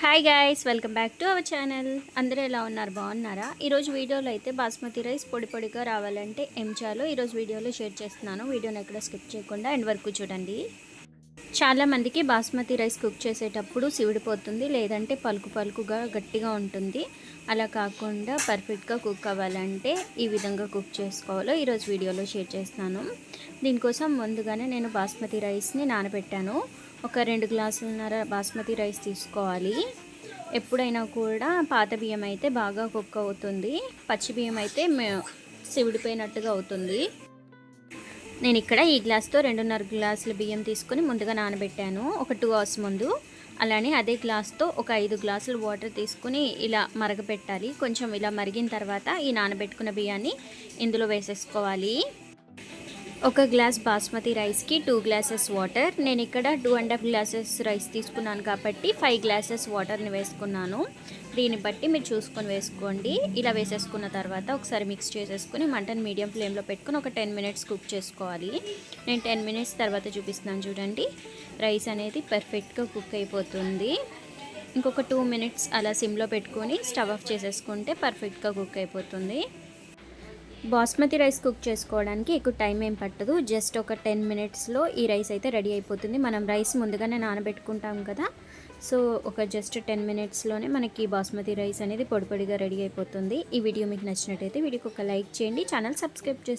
Hi guys welcome back to our channel అందరూ ఎలా ఉన్నారు? బాగున్నారా? ఈరోజు వీడియోలో అయితే బాస్మతి రైస్ పొడి పొడిగా రావాలంటే ఏం చేయాలో ఈరోజు వీడియోలో షేర్ చేస్తున్నాను. వీడియోని ఎక్కడ స్కిప్ చేయకుండా ఎండ్ వరకు చూడండి. చాలా మందికి బాస్మతి రైస్ కుక్ చేసేటప్పుడు సివిడిపోతుంది లేదంటే పలుకు పలుకుగా గట్టిగా ఉంటుంది. అలా కాకుండా పర్ఫెక్ట్గా కుక్ అవ్వాలంటే ఈ విధంగా కుక్ చేసుకోవాలో ఈరోజు వీడియోలో షేర్ చేస్తాను దీనికోసం ముందుగానే నేను బాస్మతి రైస్ని నానబెట్టాను. ఒక రెండు గ్లాసులున్నర బాస్మతి రైస్ తీసుకోవాలి. ఎప్పుడైనా కూడా పాత బియ్యం అయితే బాగా కుక్ అవుతుంది. పచ్చి బియ్యం అయితే మే- సివిడిపోయినట్టుగా అవుతుంది. నేను ఇక్కడ ఈ గ్లాస్తో రెండున్నర గ్లాసుల బియ్యం తీసుకొని ముందుగా నానబెట్టాను. ఒక టూ అవర్స్ ముందు. అలానే అదే గ్లాస్తో ఒక ఐదు గ్లాసులు వాటర్ తీసుకుని ఇలా మరగపెట్టాలి. కొంచెం ఇలా మరిగిన తర్వాత ఈ నానబెట్టుకున్న బియ్యాన్ని ఇందులో వేసేసుకోవాలి. ఒక గ్లాస్ బాస్మతి రైస్కి టూ గ్లాసెస్ వాటర్. నేను ఇక్కడ two and half glasses rice తీసుకున్నాను కాబట్టి ఫైవ్ గ్లాసెస్ వాటర్ని వేసుకున్నాను. దీన్ని బట్టి మీరు చూసుకొని వేసుకోండి. ఇలా వేసేసుకున్న తర్వాత ఒకసారి మిక్స్ చేసేసుకుని మంటను మీడియం ఫ్లేమ్లో పెట్టుకుని ఒక టెన్ మినిట్స్ కుక్ చేసుకోవాలి. నేను టెన్ మినిట్స్ తర్వాత చూపిస్తున్నాను చూడండి. రైస్ అనేది పర్ఫెక్ట్గా కుక్ అయిపోతుంది. ఇంకొక టూ మినిట్స్ అలా సిమ్లో పెట్టుకొని స్టవ్ ఆఫ్ చేసేసుకుంటే పర్ఫెక్ట్గా కుక్ అయిపోతుంది. బాస్మతి రైస్ కుక్ చేసుకోవడానికి ఎక్కువ టైం ఏం పట్టదు. జస్ట్ ఒక టెన్ మినిట్స్లో ఈ రైస్ అయితే రెడీ అయిపోతుంది. మనం రైస్ ముందుగానే నానబెట్టుకుంటాం కదా. సో ఒక జస్ట్ టెన్ మినిట్స్లోనే మనకి బాస్మతి రైస్ అనేది పొడిపొడిగా రెడీ అయిపోతుంది. ఈ వీడియో మీకు నచ్చినట్టయితే వీడియోకి ఒక లైక్ చేయండి. ఛానల్ సబ్స్క్రైబ్ చేసుకోండి